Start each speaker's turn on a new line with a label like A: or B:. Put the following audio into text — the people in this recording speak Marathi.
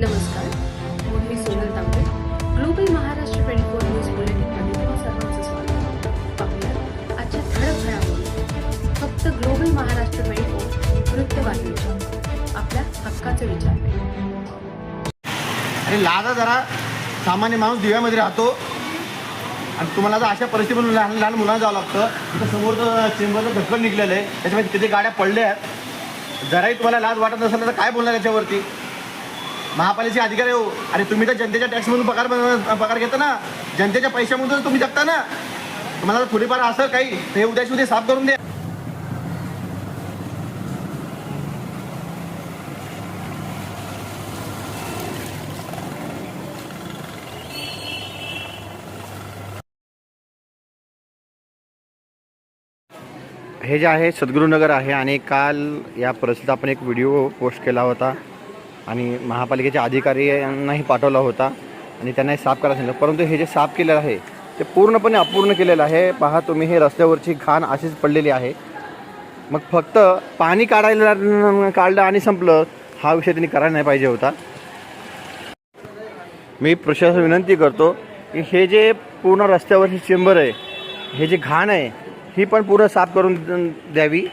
A: नमस्कार मी Sonal Tambe global Maharashtra twenty four news बुलेटिनमध्ये तुम्हा सर्वांचं स्वागत पाहूया आजच्या ठळक घडामोडी. फक्त ग्लोबल महाराष्ट्र ट्वेंटी फोर वृत्तवाहिनीच्या आपल्या हक्काचे विचार
B: अरे लादा जरा सामान्य माणूस दिव्यामध्ये राहतो. आणि तुम्हाला जर अशा परिस्थितीमधून लहान लहान मुलांना जावं लागतं. तिथं समोरचं चेंबरचं धक्कड निघलेलं आहे. त्याच्यामध्ये तिथे गाड्या पडल्या आहेत. जराही तुम्हाला लाज वाटत नसेल तर काय बोलणार याच्यावरती महापालिकेचे अधिकारी हो. अरे तुम्ही तर जनतेच्या टॅक्समधून पगार पगार घेता ना. जनतेच्या पैशामधून तुम्ही जगता ना. तुम्हाला थोडीफार असं काही हे उद्याची उद्या साफ करून द्या हे जे आहे सद्गुरुनगर आहे आणि काल या परिस्थितीत आपण एक व्हिडिओ पोस्ट केला होता. आणि महापालिकेच्या अधिकारी यांनाही पाठवला होता आणि त्यांनाही साफ करायला सांगितलं. परंतु हे जे साफ केलेलं आहे ते पूर्णपणे अपूर्ण केलेलं आहे. पहा तुम्ही हे रस्त्यावरची घाण अशीच पडलेली आहे. मग फक्त पाणी काढायला काढलं आणि संपलं हा विषय त्यांनी करायला नाही पाहिजे होता. मी प्रशासन विनंती करतो की हे जे पूर्ण रस्त्यावरची चेंबर आहे हे जे घाण आहे ही पण पूर्ण साफ करून द्यावी.